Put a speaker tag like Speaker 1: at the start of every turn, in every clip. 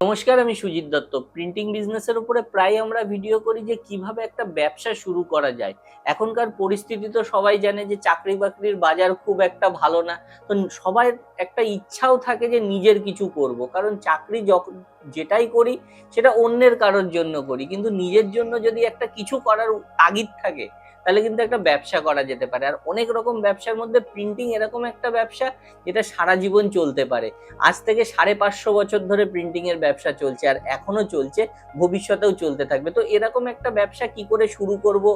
Speaker 1: নমস্কার, আমি সুজিত দত্ত। প্রিন্টিং বিজনেসের উপরে প্রায় আমরা ভিডিও করি যে কীভাবে একটা ব্যবসা শুরু করা যায়। এখনকার পরিস্থিতি তো সবাই জানে যে চাকরি বাকরির বাজার খুব একটা ভালো না। তো সবার একটা ইচ্ছাও থাকে যে নিজের কিছু করব। কারণ চাকরি যখন যেটাই করি, সেটা অন্যের কারোর জন্য করি। কিন্তু নিজের জন্য যদি একটা কিছু করার তাগিদ থাকে তাহলে কিন্তু একটা ব্যবসা করা যেতে পারে। আর অনেক রকম ব্যবসার মধ্যে প্রিন্টিং এরকম একটা ব্যবসা যেটা সারা জীবন চলতে পারে। আজ থেকে সাড়ে পাঁচশো বছর ধরে প্রিন্টিং এর ব্যবসা চলছে আর এখনও চলছে, ভবিষ্যতেও চলতে থাকবে। তো এরকম একটা ব্যবসা কি করে শুরু করব,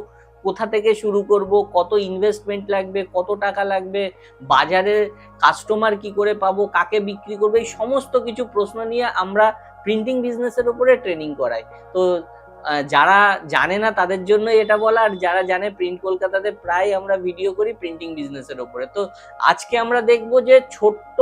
Speaker 1: কোথা থেকে শুরু করব, কত ইনভেস্টমেন্ট লাগবে, কত টাকা লাগবে, বাজারে কাস্টমার কি করে পাবো, কাকে বিক্রি করব, এই সমস্ত কিছু প্রশ্ন নিয়ে আমরা প্রিন্টিং বিজনেসের উপরে ট্রেনিং করাই। তো যারা জানে না তাদের জন্য এটা বলা, আর যারা জানে প্রিন্ট কলকাতাতে প্রায় আমরা ভিডিও করি প্রিন্টিং বিজনেসের ওপরে। তো আজকে আমরা দেখব যে ছোট্ট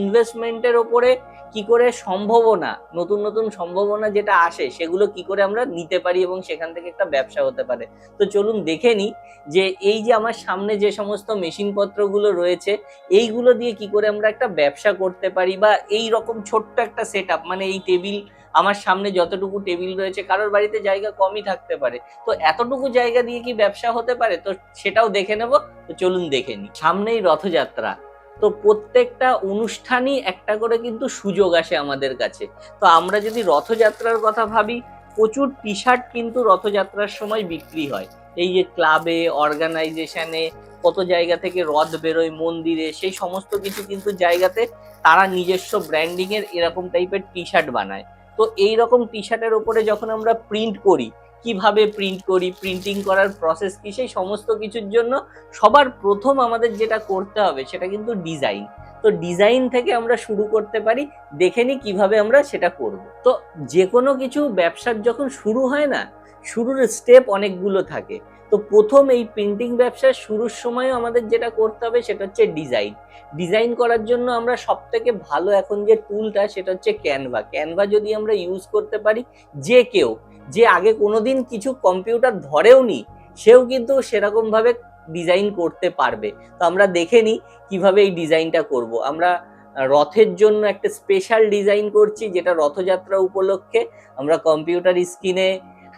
Speaker 1: ইনভেস্টমেন্টের ওপরে কি করে সম্ভাবনা, নতুন নতুন সম্ভাবনা যেটা আসে, সেগুলো কি করে আমরা নিতে পারি এবং সেখান থেকে একটা ব্যবসা হতে পারে। তো চলুন দেখে নিই যে এই যে আমার সামনে যে সমস্ত মেশিনপত্রগুলো রয়েছে, এইগুলো দিয়ে কি করে আমরা একটা ব্যবসা করতে পারি বা এই রকম ছোট্ট একটা সেট মানে এই টেবিল আমার সামনে যতটুকু টেবিল রয়েছে, কারোর বাড়িতে জায়গা কমই থাকতে পারে। তো এতটুকু জায়গা দিয়ে কি ব্যবসা হতে পারে? তো সেটাও দেখে নেব। তো চলুন দেখে নিই। সামনেই রথযাত্রা। তো প্রত্যেকটা অনুষ্ঠানই একটা করে কিন্তু সুযোগ আসে আমাদের কাছে। তো আমরা যদি রথযাত্রার কথা ভাবি, প্রচুর টি শার্ট কিন্তু রথযাত্রার সময় বিক্রি হয়। এই যে ক্লাবে, অর্গানাইজেশনে কত জায়গা থেকে রথ বেরোয়, মন্দিরে, সেই সমস্ত কিছু কিন্তু জায়গাতে তারা নিজস্ব ব্র্যান্ডিংয়ের এরকম টাইপের টি শার্ট বানায়। তো এই রকম টি শার্টের উপরে যখন আমরা প্রিন্ট করি, কীভাবে প্রিন্ট করি প্রিন্টিং করার প্রসেস কি, সেই সমস্ত কিছুর জন্য সবার প্রথম আমাদের যেটা করতে হবে সেটা কিন্তু ডিজাইন তো ডিজাইন থেকে আমরা শুরু করতে পারি, দেখে নিই কীভাবে আমরা সেটা করব। তো যে কোনো কিছু ব্যবসার যখন শুরু হয় না, শুরুর স্টেপ অনেকগুলো থাকে। তো প্রথম এই প্রিন্টিং ব্যবসার শুরুর সময়ও আমাদের যেটা করতে হবে সেটা হচ্ছে ডিজাইন ডিজাইন করার জন্য আমরা সব থেকে ভালো এখন যে টুলটা সেটা হচ্ছে ক্যানভা ক্যানভা যদি আমরা ইউজ করতে পারি, যে কেউ, যে আগে কোনোদিন কিছু কম্পিউটার ধরেও নি, সেও কিন্তু সেরকমভাবে ডিজাইন করতে পারবে। তো আমরা দেখে নিই কীভাবে এই ডিজাইনটা করব। আমরা রথের জন্য একটা স্পেশাল ডিজাইন করছি, যেটা রথযাত্রা উপলক্ষে আমরা কম্পিউটার স্ক্রিনে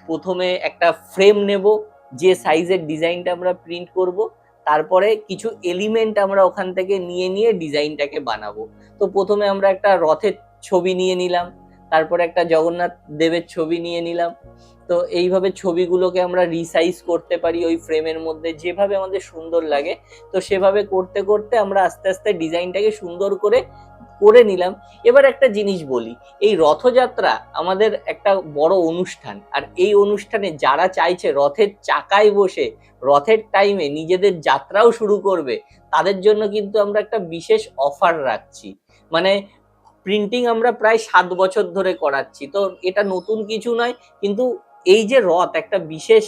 Speaker 1: প্রথমে একটা ফ্রেম নেব। যে সাইজের ডিজাইনটা আমরা প্রিন্ট করব, তারপরে কিছু এলিমেন্ট আমরা ওখান থেকে নিয়ে নিয়ে ডিজাইনটাকে বানাবো। তো প্রথমে আমরা একটা রথের ছবি নিয়ে নিলাম, তারপরে একটা জগন্নাথ দেবের ছবি নিয়ে নিলাম। তো এইভাবে ছবিগুলোকে আমরা রিসাইজ করতে পারি ওই ফ্রেমের মধ্যে, যেভাবে আমাদের সুন্দর লাগে। তো সেভাবে করতে করতে আমরা আস্তে আস্তে ডিজাইনটাকে সুন্দর করে করে নিলাম। এবার একটা জিনিস বলি, এই রথযাত্রা আমাদের একটা বড় অনুষ্ঠান। আর এই অনুষ্ঠানে যারা চাইছে রথের চাকায় বসে, রথের টাইমে নিজেদের যাত্রাও শুরু করবে, তাদের জন্য কিন্তু আমরা একটা বিশেষ অফার রাখছি। মানে প্রিন্টিং আমরা প্রায় সাত বছর ধরে করাচ্ছি। তো এটা নতুন কিছু নয়, কিন্তু এই যে রথ একটা বিশেষ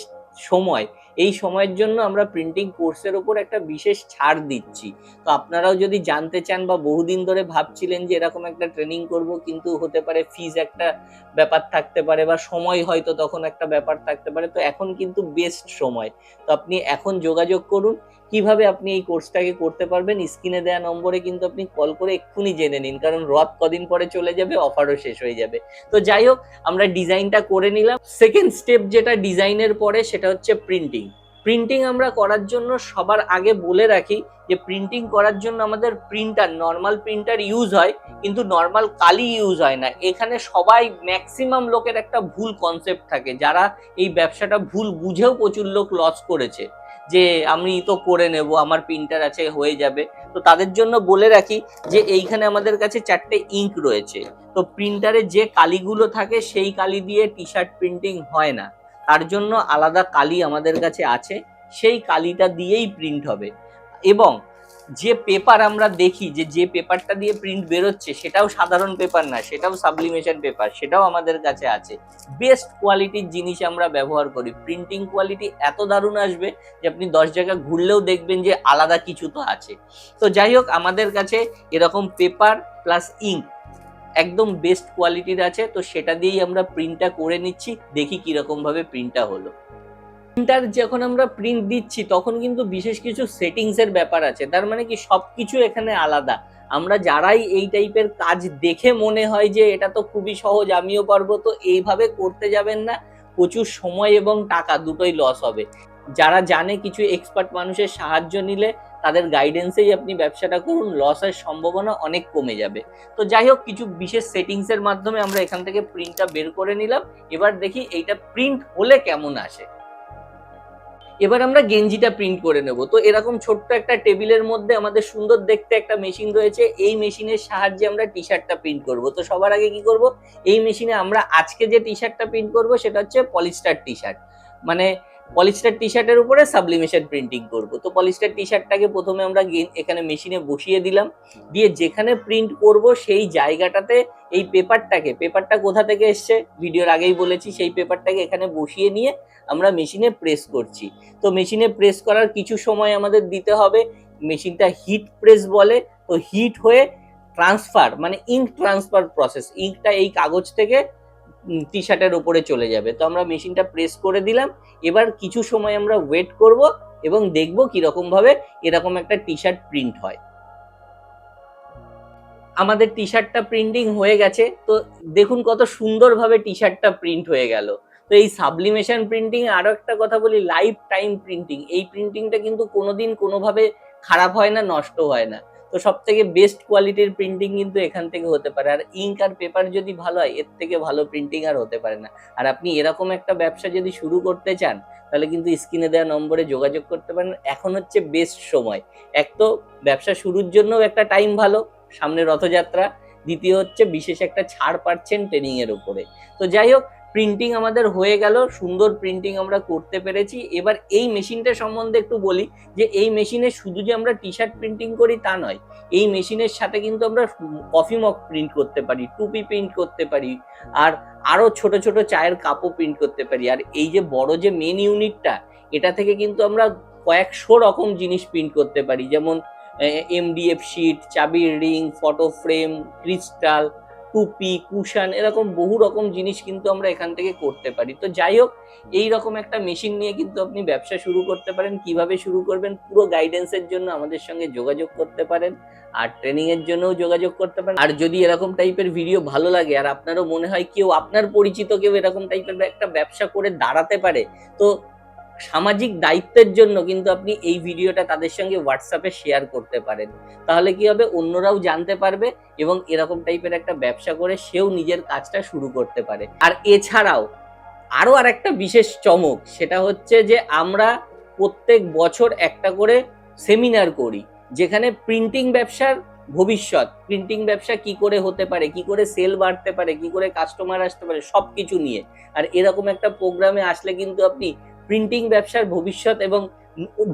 Speaker 1: সময় এই সময়ের জন্য আমরা প্রিন্টিং কোর্সের ওপর একটা বিশেষ ছাড় দিচ্ছি। তো আপনারাও যদি জানতে চান বা বহুদিন ধরে ভাবছিলেন যে এরকম একটা ট্রেনিং করব, কিন্তু হতে পারে ফিজ একটা ব্যাপার থাকতে পারে বা সময় হয়তো তখন একটা ব্যাপার থাকতে পারে, তো এখন কিন্তু বেস্ট সময়। তো আপনি এখন যোগাযোগ করুন কীভাবে আপনি এই কোর্সটাকে করতে পারবেন, স্ক্রিনে দেওয়া নম্বরে কিন্তু আপনি কল করে এক্ষুনি জেনে নিন, কারণ রথ কদিন পরে চলে যাবে, অফারও শেষ হয়ে যাবে। তো যাই হোক, আমরা ডিজাইনটা করে নিলাম। সেকেন্ড স্টেপ যেটা ডিজাইনের পরে, সেটা হচ্ছে প্রিন্টিং প্রিন্টিং আমরা করার জন্য সবার আগে বলে রাখি যে প্রিন্টিং করার জন্য আমাদের প্রিন্টার নর্মাল প্রিন্টার ইউজ হয়, কিন্তু নর্মাল কালি ইউজ হয় না। এখানে সবাই ম্যাক্সিমাম লোকের একটা ভুল কনসেপ্ট থাকে। যারা এই ব্যবসাটা ভুল বুঝেও প্রচুর লোক লস করেছে। যে আমি তো করে নেব, আমার প্রিন্টার আছে, হয়ে যাবে। তো তাদের জন্য বলে রাখি যে এইখানে আমাদের কাছে চারটে ইঙ্ক রয়েছে। তো প্রিন্টারে যে কালিগুলো থাকে, সেই কালি দিয়ে টি শার্ট প্রিন্টিং হয় না। তার জন্য আলাদা কালি আমাদের কাছে আছে, সেই কালিটা দিয়েই প্রিন্ট হবে। এবং যে পেপার আমরা দেখি, যে যে পেপারটা দিয়ে প্রিন্ট বেরোচ্ছে, সেটাও সাধারণ পেপার না, সেটাও সাবলিমেশন পেপার সেটাও আমাদের কাছে আছে। বেস্ট কোয়ালিটির জিনিস আমরা ব্যবহার করি। প্রিন্টিং কোয়ালিটি এত দারুণ আসবে যে, আপনি দশ জায়গা ঘুরলেও দেখবেন যে, আলাদা কিছু তো আছে। তো যাই হোক, আমাদের কাছে এরকম পেপার প্লাস ইঙ্ক একদম বেস্ট কোয়ালিটির আছে, তো সেটা দিয়েই আমরা প্রিন্টটা করে নিচ্ছি, দেখি কীরকম ভাবে প্রিন্টটা হলো। প্রিন্টার যখন আমরা প্রিন্ট দিচ্ছি, তখন কিন্তু বিশেষ কিছু সেটিংস এর ব্যাপার আছে, তার মানে কি সবকিছু এখানে আলাদা। আমরা যারাই এই টাইপের কাজ দেখে মনে হয় যে এটা তো খুবই সহজ, আমিও পারব, তো এইভাবে করতে যাবেন না, প্রচুর সময় এবং টাকা দুটোই লস হবে। যারা জানে কিছু এক্সপার্ট মানুষের সাহায্য নিলে তাদের গাইডেন্সেই আপনি ব্যবসাটা করুন লসের সম্ভাবনা অনেক কমে যাবে। তো যাই হোক, কিছু বিশেষ সেটিংস এর মাধ্যমে আমরা এখান থেকে প্রিন্টটা বের করে নিলাম। এবার দেখি এইটা প্রিন্ট হলে কেমন আসে। এবার আমরা গেঞ্জিটা প্রিন্ট করে নেব। তো এরকম ছোট্ট একটা টেবিলের মধ্যে আমাদের সুন্দর দেখতে একটা মেশিন রয়েছে। এই মেশিনের সাহায্যে আমরা টি শার্টটা প্রিন্ট করব। তো সবার আগে কি করব? এই মেশিনে আমরা আজকে যে টি শার্টটা প্রিন্ট করব, সেটা হচ্ছে পলিস্টার টি শার্ট মানে পলিস্টার টি শার্টের উপরে সাবলিমেশন প্রিন্টিং করব। তো পলিস্টার টি শার্টটাকে প্রথমে আমরা এখানে মেশিনে বসিয়ে দিলাম। দিয়ে যেখানে প্রিন্ট করব সেই জায়গাটাতে এই পেপারটাকে, পেপারটা কোথা থেকে এসছে? ভিডিওর আগেই বলেছি, সেই পেপারটাকে এখানে বসিয়ে নিয়ে আমরা মেশিনে প্রেস করছি। তো মেশিনে প্রেস করার কিছু সময় আমাদের দিতে হবে। মেশিনটা হিট প্রেস বলে। তো হিট হয়ে ট্রান্সফার মানে ইঙ্ক ট্রান্সফার প্রসেস ইঙ্কটা এই কাগজ থেকে টি শার্টের উপরে চলে যাবে। তো আমরা মেশিনটা প্রেস করে দিলাম। এবার কিছু সময় আমরা ওয়েট করব এবং দেখব কীরকম ভাবে এরকম একটা টি শার্ট প্রিন্ট হয়। আমাদের টি শার্টটা প্রিন্টিং হয়ে গেছে। তো দেখুন কত সুন্দরভাবে টি শার্টটা প্রিন্ট হয়ে গেল। তো এই সাবলিমেশন প্রিন্টিং আরও একটা কথা বলি লাইফ টাইম প্রিন্টিং এই প্রিন্টিংটা কিন্তু কোনোদিন কোনোভাবে খারাপ হয় না, নষ্ট হয় না। তো সব থেকে বেস্ট কোয়ালিটির প্রিন্টিং কিন্তু এখান থেকে হতে পারে। আর ইঙ্ক আর পেপার যদি ভালো হয়, এর থেকে ভালো প্রিন্টিং আর হতে পারে না। আর আপনি এরকম একটা ব্যবসা যদি শুরু করতে চান, তাহলে কিন্তু স্ক্রিনে দেওয়া নম্বরে যোগাযোগ করতে পারেন। এখন হচ্ছে বেস্ট সময়। এক তো ব্যবসা শুরুর জন্য একটা টাইম ভালো, সামনে রথযাত্রা। দ্বিতীয় হচ্ছে বিশেষ একটা ছাড় পাচ্ছেন ট্রেনিংয়ের উপরে। তো যাই হোক প্রিন্টিং আমাদের হয়ে গেল, সুন্দর প্রিন্টিং আমরা করতে পেরেছি। এবার এই মেশিনটা সম্বন্ধে একটু বলি যে, এই মেশিনে শুধু যে আমরা টি শার্ট প্রিন্টিং করি তা নয়, এই মেশিনের সাথে কিন্তু আমরা কফি মগ প্রিন্ট করতে পারি, টুপি প্রিন্ট করতে পারি, আর আরও ছোট ছোট চায়ের কাপও প্রিন্ট করতে পারি। আর এই যে বড় যে মেন ইউনিটটা এটা থেকে কিন্তু আমরা কয়েকশো রকম জিনিস প্রিন্ট করতে পারি। যেমন এমডিএফ শিট চাবির রিং ফটো ফ্রেম ক্রিস্টাল টুপি, কুশান এরকম বহু রকম জিনিস কিন্তু আমরা এখান থেকে করতে পারি। তো যাই হোক, এই রকম একটা মেশিন নিয়ে কিন্তু আপনি ব্যবসা শুরু করতে পারেন। কীভাবে শুরু করবেন? পুরো গাইডেন্সের জন্য আমাদের সঙ্গে যোগাযোগ করতে পারেন। আর ট্রেনিং এর জন্যও যোগাযোগ করতে পারেন। আর যদি এরকম টাইপের ভিডিও ভালো লাগে, আর আপনারও মনে হয় কেউ, আপনার পরিচিত কেউ এরকম টাইপের একটা ব্যবসা করে দাঁড়াতে পারে, তো সামাজিক দায়িত্বের জন্য কিন্তু আপনি এই ভিডিওটা তাদের সঙ্গে হোয়াটসঅ্যাপে শেয়ার করতে পারেন। তাহলে কি হবে? অন্যরাও জানতে পারবে এবং এরকম টাইপের একটা ব্যবসা করে সেও নিজের কাজটা শুরু করতে পারে। আর এছাড়াও আরও আর একটা বিশেষ চমক, সেটা হচ্ছে যে আমরা প্রত্যেক বছর একটা করে সেমিনার করি, যেখানে প্রিন্টিং ব্যবসার ভবিষ্যৎ প্রিন্টিং ব্যবসা কি করে হতে পারে, কি করে সেল বাড়তে পারে, কি করে কাস্টমার আসতে পারে সব কিছু নিয়ে। আর এরকম একটা প্রোগ্রামে আসলে কিন্তু আপনি প্রিন্টিং ব্যবসার ভবিষ্যৎ এবং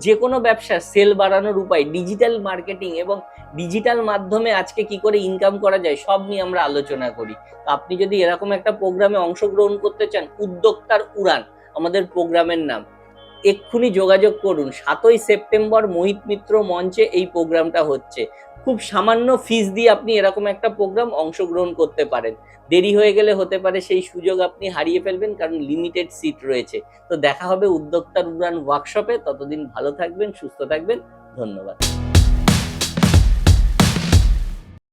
Speaker 1: যে কোনো ব্যবসার সেল বাড়ানোর উপায় ডিজিটাল মার্কেটিং এবং ডিজিটাল মাধ্যমে আজকে কি করে ইনকাম করা যায়, সব নিয়ে আমরা আলোচনা করি। আপনি যদি এরকম একটা প্রোগ্রামে অংশগ্রহণ করতে চান, উদ্যোক্তার উড়ান, আমাদের প্রোগ্রামের নাম। এক্ষুনি যোগাযোগ করুন। সাতই সেপ্টেম্বর মোহিত মিত্র মঞ্চে এই প্রোগ্রামটা হচ্ছে। খুব সামান্য ফিস দিয়ে আপনি এরকম একটা প্রোগ্রাম অংশগ্রহণ করতে পারেন। দেরি হয়ে গেলে হতে পারে সেই সুযোগ আপনি হারিয়ে ফেলবেন কারণ লিমিটেড সিট রয়েছে। তো দেখা হবে উদ্যোক্তার উড়ান ওয়ার্কশপে ততদিন ভালো থাকবেন, সুস্থ থাকবেন। ধন্যবাদ।